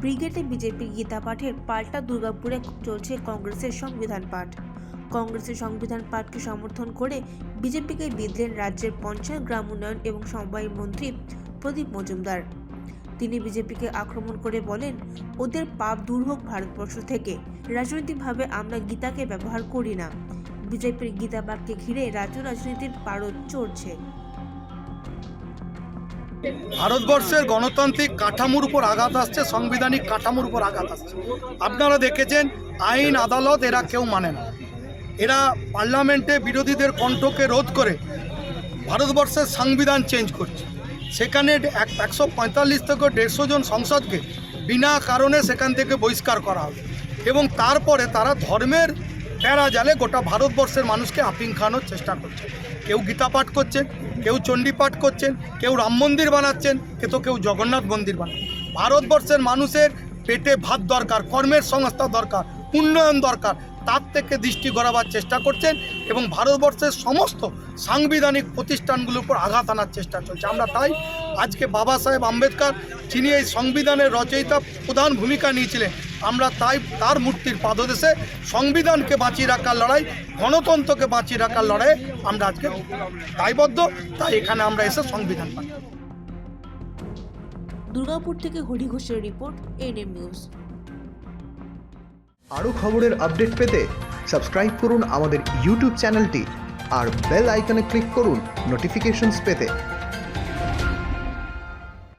ব্রিগেডে বিজেপির গীতা পাঠের পাল্টা দুর্গাপুরে চলছে কংগ্রেসের সংবিধান পাঠ। কংগ্রেসের সংবিধান পাঠকে সমর্থন করে বিজেপিকে বিধলেন রাজ্যের পঞ্চায়েত, গ্রাম উন্নয়ন এবং সমবায় মন্ত্রী প্রদীপ মজুমদার। তিনি বিজেপিকে আক্রমণ করে বলেন, ওদের পাপ দূর হোক ভারতবর্ষ থেকে। রাজনৈতিকভাবে আমরা গীতাকে ব্যবহার করি না। বিজেপির গীতা পাঠকে ঘিরে রাজ্য রাজনীতির পারদ চড়ছে। ভারতবর্ষের গণতান্ত্রিক কাঠামোর উপর আঘাত আসছে, সাংবিধানিক কাঠামোর উপর আঘাত আসছে। আপনারা দেখেছেন, আইন, আদালত এরা কেউ মানে না। এরা পার্লামেন্টে বিরোধীদের কণ্ঠকে রোধ করে ভারতবর্ষের সংবিধান চেঞ্জ করছে। সেখানে এক একশো পঁয়তাল্লিশ থেকে দেড়শো জন সংসদকে বিনা কারণে সেখান থেকে বহিষ্কার করা হবে। এবং তারপরে তারা ধর্মের বেড়া জালে গোটা ভারতবর্ষের মানুষকে আপিং খাওয়ানোর চেষ্টা করছে। কেউ গীতা পাঠ করছেন, কেউ চণ্ডী পাঠ করছেন, কেউ রাম মন্দির বানাচ্ছেন, কে তো কেউ জগন্নাথ মন্দির বানাচ্ছেন ভারতবর্ষের মানুষের পেটে ভাত দরকার, কর্মের সংস্থা দরকার, উন্নয়ন দরকার, তার থেকে দৃষ্টি গড়াবার চেষ্টা করছেন এবং ভারতবর্ষের সমস্ত সাংবিধানিক প্রতিষ্ঠানগুলোর উপর আঘাত আনার চেষ্টা চলছে। আমরা তাই আজকে বাবা সাহেব আম্বেদকর যিনি এই সংবিধানের রচয়িতা প্রধান ভূমিকা নিয়েছিলেন আমরা তাই তার মূর্তির পাদদেশে সংবিধানকে বাঁচিয়ে রাখার লড়াই গণতন্ত্রকে বাঁচিয়ে রাখার লড়াই আমরা আজকে দায়বদ্ধ তাই এখানে আমরা এসে সংবিধান পাই দুর্গাপুর থেকে হরি ঘোষের রিপোর্ট এনএম নিউজ। আরও খবরের আপডেট পেতে সাবস্ক্রাইব করুন আমাদের ইউটিউব চ্যানেলটি আর বেল আইকনে ক্লিক করুন নোটিফিকেশনস পেতে।